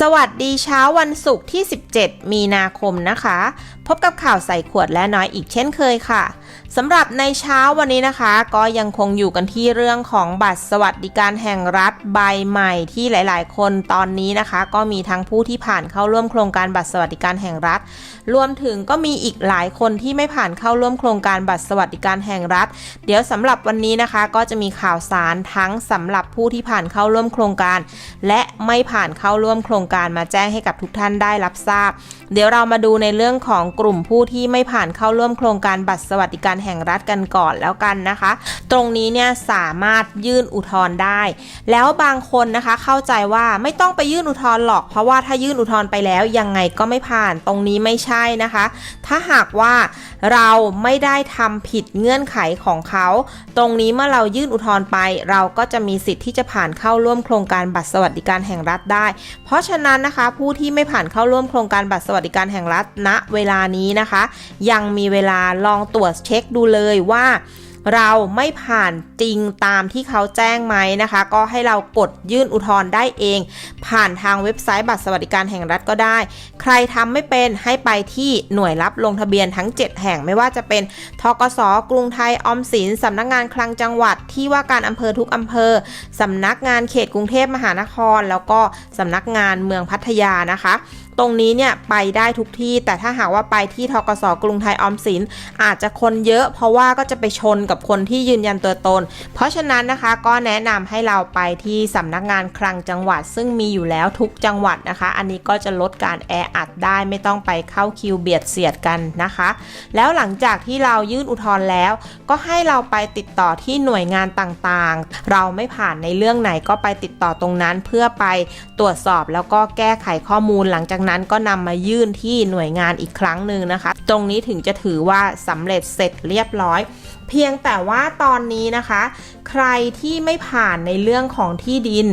สวัสดีเช้าวันศุกร์ที่ 17 มีนาคมนะคะ พบกับข่าวใส่ขวดและน้อยอีกเช่นเคยค่ะ สำหรับในเช้าวันนี้นะคะ ก็ยังคงอยู่กันที่เรื่องของบัตรสวัสดิการแห่งรัฐใบใหม่ที่หลาย ๆ คนตอนนี้นะคะ ก็มีทั้งผู้ที่ผ่านเข้าร่วมโครงการบัตรสวัสดิการแห่งรัฐ รวมถึงก็มีอีกหลายคนที่ไม่ผ่านเข้าร่วมโครงการบัตรสวัสดิการแห่งรัฐ เดี๋ยวสำหรับวันนี้นะคะ ก็จะมีข่าวสารทั้งสำหรับผู้ที่ผ่านเข้าร่วมโครงการ และไม่ผ่านเข้าร่วมโครงการมาแจ้งให้กับทุกท่านได้รับทราบ เดี๋ยวเรามาดูในเรื่องของกลุ่มผู้ที่ไม่ผ่านเข้าร่วมโครงการบัตรสวัสดิการแห่งรัฐกันก่อนแล้วกันนะคะ ตรงนี้เนี่ยสามารถยื่นอุทธรณ์ได้ แล้วบางคนนะคะเข้าใจว่าไม่ต้องไปยื่นอุทธรณ์หรอกเพราะว่าถ้ายื่นอุทธรณ์ไปแล้วยังไงก็ไม่ผ่านตรงนี้ไม่ใช่นะคะ ถ้าหากว่าเราไม่ได้ทำผิดเงื่อนไขของเขา ตรงนี้เมื่อเรายื่นอุทธรณ์ไป เราก็จะมีสิทธิ์ที่จะผ่านเข้าร่วมโครงการบัตรสวัสดิการแห่งรัฐได้ เพราะฉะนั้นนะคะ ผู้ที่ไม่ผ่านเข้าร่วมโครงการบัตรสวัสดิการแห่งรัฐณเวลานี้นะคะ ยังมีเวลาลองตรวจเช็คดูเลยว่าเราไม่ผ่านจริงตามที่เขาแจ้งไหมนะคะ ก็ให้เรากดยื่นอุทธรณ์ได้เอง ผ่านทางเว็บไซต์บัตรสวัสดิการแห่งรัฐก็ได้ ใครทำไม่เป็นให้ไปที่หน่วยรับลงทะเบียนทั้ง 7 แห่งไม่ว่าจะเป็นทกสกรุงไทยออมสินสำนักงานคลังจังหวัดที่ว่าการอำเภอทุกอำเภอสำนักงานเขตกรุงเทพมหานคร แล้วก็สำนักงานเมืองพัทยานะคะ รงนี้เนี่ยไปได้ทุกที่ แต่ถ้าหากว่าไปที่ทกสกรุงไทยออมสิน อาจจะคนเยอะเพราะว่าก็จะไปชนกับคนที่ยืนยันตัวตน เพราะฉะนั้นนะคะก็แนะนำให้เราไปที่สำนักงานคลังจังหวัด ซึ่งมีอยู่แล้วทุกจังหวัดนะคะ อันนี้ก็จะลดการแออัดได้ไม่ต้องไปเข้าคิวเบียดเสียดกันนะคะ แล้วหลังจากที่เรายื่นอุทธรณ์แล้ว ก็ให้เราไปติดต่อที่หน่วยงานต่างๆ เราไม่ผ่านในเรื่องไหนก็ไปติดต่อตรงนั้นเพื่อไปตรวจสอบแล้วก็แก้ไขข้อมูลหลังจากนั้นก็นำมายื่นที่หน่วยงานอีกครั้งหนึ่งนะคะ ตรงนี้ถึงจะถือว่าสำเร็จเสร็จเรียบร้อยเพียงแต่ว่าตอนนี้นะคะ ใครที่ไม่ผ่านในเรื่องของที่ดิน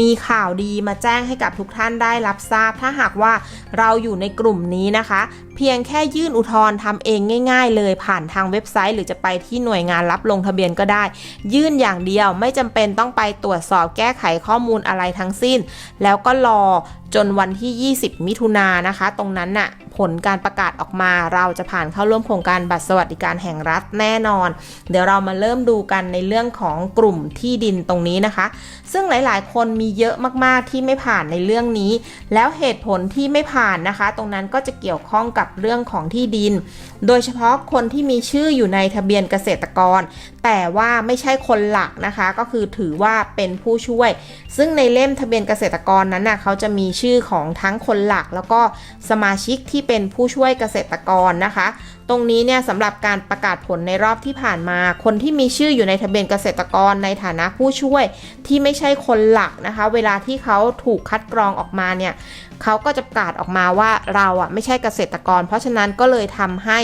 มีข่าวดีมาแจ้งให้กับทุกท่านได้รับทราบ ถ้าหากว่าเราอยู่ในกลุ่มนี้นะคะ เพียงแค่ยื่นอุทธรณ์ทำเองง่าย ๆ เลยผ่านทางเว็บไซต์ หรือจะไปที่หน่วยงานรับลงทะเบียนก็ได้ ยื่นอย่างเดียวไม่จำเป็นต้องไปตรวจสอบแก้ไขข้อมูลอะไรทั้งสิ้น แล้วก็รอจนวันที่ 20 มิถุนายนนะคะ ตรงนั้นน่ะ ผลการประกาศออกมา เราจะผ่านเข้าร่วมโครงการบัตรสวัสดิการแห่งรัฐแน่นอน เดี๋ยวเรามาเริ่มดูกันในเรื่องของกลุ่มที่ดินตรงนี้นะคะ ซึ่งหลายๆ คนมีเยอะมากๆที่ไม่ผ่านในเรื่องนี้ แล้วเหตุผลที่ไม่ผ่านนะคะ ตรงนั้นก็จะเกี่ยวข้องกับเรื่องของที่ดิน โดยเฉพาะคนที่มีชื่ออยู่ในทะเบียนเกษตรกร แต่ว่าไม่ใช่คนหลักนะคะ ก็คือถือว่าเป็นผู้ช่วย ซึ่งในเล่มทะเบียนเกษตรกรนั้นน่ะเขาจะมีชื่อของทั้งคนหลักแล้วก็สมาชิกที่เป็นผู้ช่วยเกษตรกรนะคะ ตรงนี้เนี่ยสำหรับการประกาศผลในรอบที่ผ่านมา คนที่มีชื่ออยู่ในทะเบียนเกษตรกรในฐานะผู้ช่วยที่ไม่ใช่คนหลักนะคะ เวลาที่เขาถูกคัดกรองออกมาเนี่ยเขาก็จะประกาศออกมาว่าเราอะไม่ใช่เกษตรกร เพราะฉะนั้นก็เลยทำให้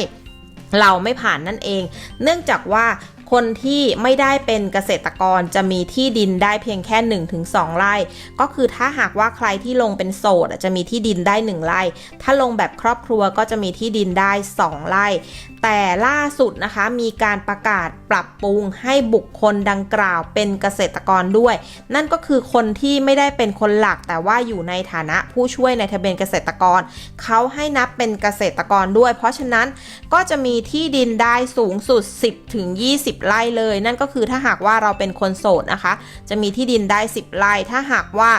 เราไม่ผ่านนั่นเอง เนื่องจากว่า คนที่ไม่ได้เป็นเกษตรกรจะมีที่ดินได้เพียงแค่ 1-2 ไร่ ก็คือถ้าหากว่าใครที่ลงเป็นโสดจะมีที่ดินได้ 1 ไร่ ถ้าลงแบบครอบครัวก็จะมีที่ดินได้ 2 ไร่ แต่ล่าสุดนะคะมีการประกาศปรับปรุงให้บุคคลดังกล่าวเป็นเกษตรกรด้วย นั่นก็คือคนที่ไม่ได้เป็นคนหลักแต่ว่าอยู่ในฐานะผู้ช่วยในทะเบียนเกษตรกร เขาให้นับเป็นเกษตรกรด้วย เพราะฉะนั้นก็จะมีที่ดินได้สูงสุด 10ถึง20 ไร่เลย นั่นก็คือถ้าหากว่าเราเป็นคนโสดนะคะ จะมีที่ดินได้ 10 ไร่ถ้าหากว่า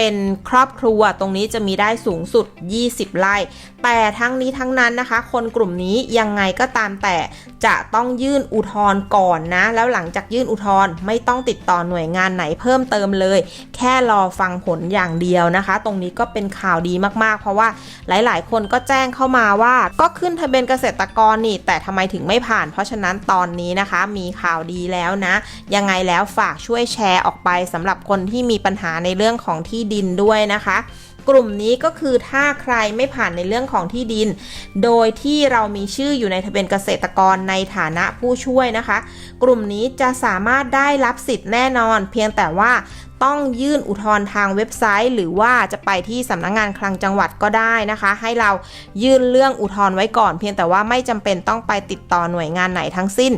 เป็นครอบครัวตรงนี้จะมีได้สูงสุด 20 ไร่ แต่ทั้งนี้ทั้งนั้นนะคะ คนกลุ่มนี้ยังไงก็ตามแต่จะต้องยื่นอุทธรณ์ก่อนนะ แล้วหลังจากยื่นอุทธรณ์ไม่ต้องติดต่อหน่วยงานไหนเพิ่มเติมเลย แค่รอฟังผลอย่างเดียวนะคะ ตรงนี้ก็เป็นข่าวดีมากๆ เพราะว่าหลายๆ คนก็แจ้งเข้ามาว่า ก็ขึ้นทะเบียนเกษตรกรนี่ แต่ทำไมถึงไม่ผ่าน เพราะฉะนั้นตอนนี้นะคะมีข่าวดีแล้วนะ ยังไงแล้วฝากช่วยแชร์ออกไปสำหรับคนที่มีปัญหาในเรื่องของที่ดินด้วยนะคะ กลุ่มนี้ก็คือถ้าใครไม่ผ่านในเรื่องของที่ดิน โดยที่เรามีชื่ออยู่ในทะเบียนเกษตรกรในฐานะผู้ช่วยนะคะ กลุ่มนี้จะสามารถได้รับสิทธิ์แน่นอน เพียงแต่ว่าต้องยื่นอุทธรณ์ทางเว็บไซต์ หรือว่าจะไปที่สำนักงงานคลังจังหวัดก็ได้นะคะ ให้เรายื่นเรื่องอุทธรณ์ไว้ก่อน เพียงแต่ว่าไม่จำเป็นต้องไปติดต่อหน่วยงานไหนทั้งสิ้น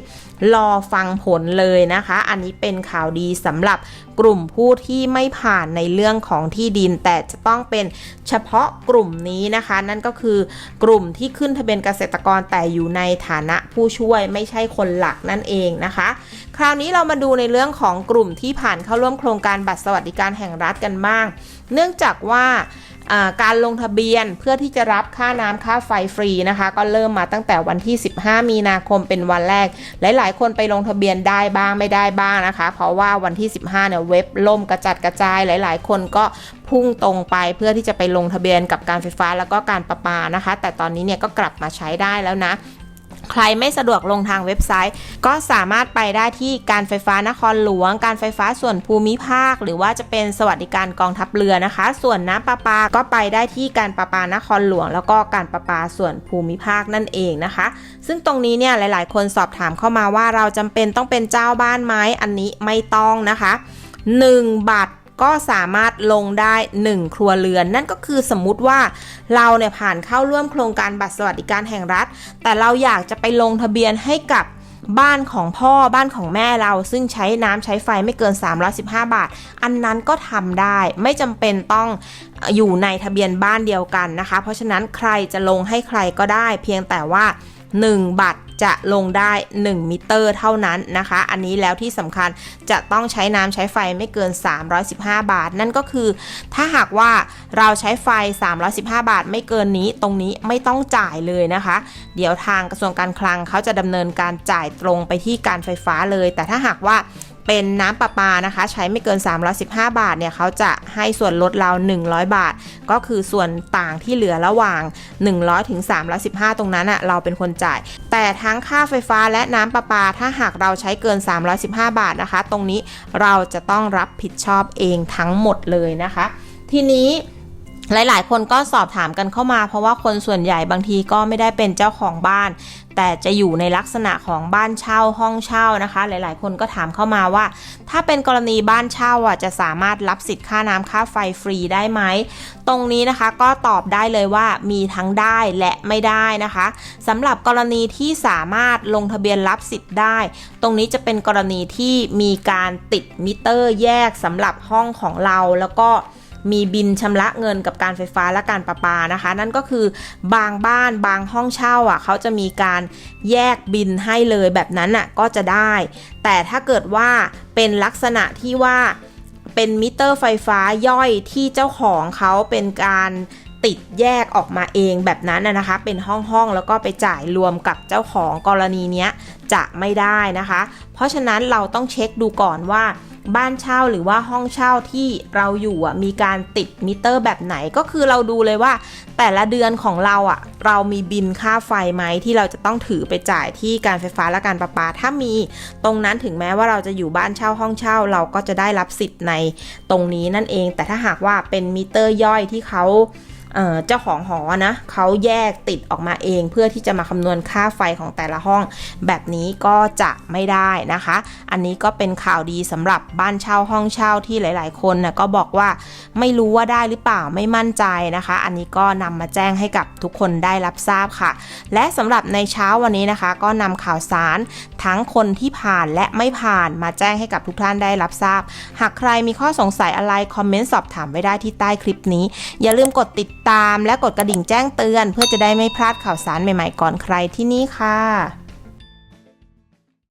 รอฟังผลเลยนะคะ อันนี้เป็นข่าวดีสำหรับกลุ่มผู้ที่ไม่ผ่านในเรื่องของที่ดิน แต่จะต้องเป็นเฉพาะกลุ่มนี้นะคะ นั่นก็คือกลุ่มที่ขึ้นทะเบียนเกษตรกรแต่อยู่ในฐานะผู้ช่วยไม่ใช่คนหลักนั่นเองนะคะ คราวนี้เรามาดูในเรื่องของกลุ่มที่ผ่านเข้าร่วมโครงการบัตรสวัสดิการแห่งรัฐกันบ้าง เนื่องจากว่า การลงทะเบียนเพื่อที่จะรับค่าน้ำค่าไฟฟรีนะคะ ก็เริ่มมาตั้งแต่วันที่ 15 มีนาคมเป็นวันแรก หลายๆ คนไปลงทะเบียนได้บ้างไม่ได้บ้างนะคะ เพราะว่าวันที่ 15 เนี่ยเว็บล่มกระจัดกระจายหลาย ๆ คนก็พุ่งตรงไปเพื่อที่จะไปลงทะเบียนกับการไฟฟ้าแล้วก็การประปานะคะ แต่ตอนนี้เนี่ยก็กลับมาใช้ได้แล้วนะ ใครไม่สะดวกลงทางเว็บไซต์ ก็สามารถไปได้ที่การไฟฟ้านครหลวง การไฟฟ้าส่วนภูมิภาค หรือว่าจะเป็นสวัสดิการกองทัพเรือนะคะ ส่วนน้ำประปาก็ไปได้ที่การประปานครหลวง แล้วก็การประปาส่วนภูมิภาคนั่นเองนะคะ ซึ่งตรงนี้เนี่ยหลาย ๆ คนสอบถามเข้ามาว่าเราจำเป็นต้องเป็นเจ้าบ้านไหมอันนี้ไม่ต้องนะคะ 1 บัตร ก็สามารถลงได้ 1 ครัวเรือน นั่นก็คือสมมุติว่าเราเนี่ยผ่านเข้าร่วมโครงการบัตรสวัสดิการแห่งรัฐ แต่เราอยากจะไปลงทะเบียนให้กับบ้านของพ่อบ้านของแม่เราซึ่งใช้น้ำใช้ไฟไม่เกิน 315 บาท อันนั้นก็ทำได้ ไม่จำเป็นต้องอยู่ในทะเบียนบ้านเดียวกันนะคะ เพราะฉะนั้นใครจะลงให้ใครก็ได้ เพียงแต่ว่า 1 บัตร จะลงได้ 1 มิเตอร์เท่านั้นนะคะ อันนี้แล้วที่สำคัญจะต้องใช้น้ำใช้ไฟไม่เกิน 315 บาท นั่นก็คือ ถ้าหากว่าเราใช้ไฟ 315 บาท ไม่เกินนี้ตรงนี้ไม่ต้องจ่ายเลยนะคะ เดี๋ยวทางกระทรวงการคลังเขาจะดำเนินการจ่ายตรงไปที่การไฟฟ้าเลย แต่ถ้าหากว่า เป็นน้ำประปานะคะ ใช้ไม่เกิน 315 บาทเนี่ยเขาจะให้ส่วนลดเรา 100 บาท ก็คือส่วนต่างที่เหลือระหว่าง 100ถึง315 ตรงนั้นอะเราเป็นคนจ่าย แต่ทั้งค่าไฟฟ้าและน้ำประปาถ้าหากเราใช้เกิน 315 บาทนะคะ ตรงนี้เราจะต้องรับผิดชอบเองทั้งหมดเลยนะคะ ทีนี้ หลายๆ คนก็สอบถามกันเข้ามา เพราะว่าคนส่วนใหญ่บางทีก็ไม่ได้เป็นเจ้าของบ้าน แต่จะอยู่ในลักษณะของบ้านเช่าห้องเช่านะคะ หลายๆ คนก็ถามเข้ามาว่า ถ้าเป็นกรณีบ้านเช่าอะจะสามารถรับสิทธิ์ค่าน้ำค่าไฟฟรีได้ไหมตรงนี้นะคะก็ตอบได้เลยว่ามีทั้งได้และไม่ได้นะคะสำหรับกรณีที่สามารถลงทะเบียนรับสิทธิ์ได้ ตรงนี้จะเป็นกรณีที่มีการติดมิเตอร์แยกสำหรับห้องของเราแล้วก็ มีบินชำระเงินกับการไฟฟ้าและการประปานะคะ นั่นก็คือบางบ้านบางห้องเช่าอะเขาจะมีการแยกบินให้เลยแบบนั้นอะก็จะได้ แต่ถ้าเกิดว่าเป็นลักษณะที่ว่าเป็นมิเตอร์ไฟฟ้าย่อยที่เจ้าของเขาเป็นการ ติดแยกออกมาเองแบบนั้นนะคะ เป็นห้องห้องๆแล้วก็ไปจ่ายรวมกับเจ้าของกรณีนี้จะไม่ได้นะคะ เพราะฉะนั้นเราต้องเช็คดูก่อนว่าบ้านเช่าหรือว่าห้องเช่าที่เราอยู่มีการติดมิเตอร์แบบไหนก็คือเราดูเลยว่า แต่ละเดือนของเราอะเรามีบินค่าไฟไหมที่เราจะต้องถือไปจ่ายที่การไฟฟ้าและการประปา ถ้ามีตรงนั้นถึงแม้ว่าเราจะอยู่บ้านเช่าห้องเช่า เราก็จะได้รับสิทธิ์ในตรงนี้นั่นเอง แต่ถ้าหากว่าเป็นมิเตอร์ย่อยที่เขา เจ้าของหอนะเขาแยกติดออกมาเองเพื่อที่จะมาคำนวณค่าไฟของแต่ละห้อง แบบนี้ก็จะไม่ได้นะคะ อันนี้ก็เป็นข่าวดีสำหรับบ้านเช่าห้องเช่าที่หลาย ๆ คนนะก็บอกว่าไม่รู้ว่าได้หรือเปล่าไม่มั่นใจนะคะ อันนี้ก็นำมาแจ้งให้กับทุกคนได้รับทราบค่ะ และสำหรับในเช้าวันนี้นะคะ ก็นำข่าวสารทั้งคนที่ผ่านและไม่ผ่านมาแจ้งให้กับทุกท่านได้รับทราบ หากใครมีข้อสงสัยอะไรคอมเมนต์สอบถามไว้ได้ที่ใต้คลิปนี้ อย่าลืมกดติดตามและกดกระดิ่งแจ้งเตือน เพื่อจะได้ไม่พลาดข่าวสารใหม่ๆก่อนใครที่นี่ค่ะ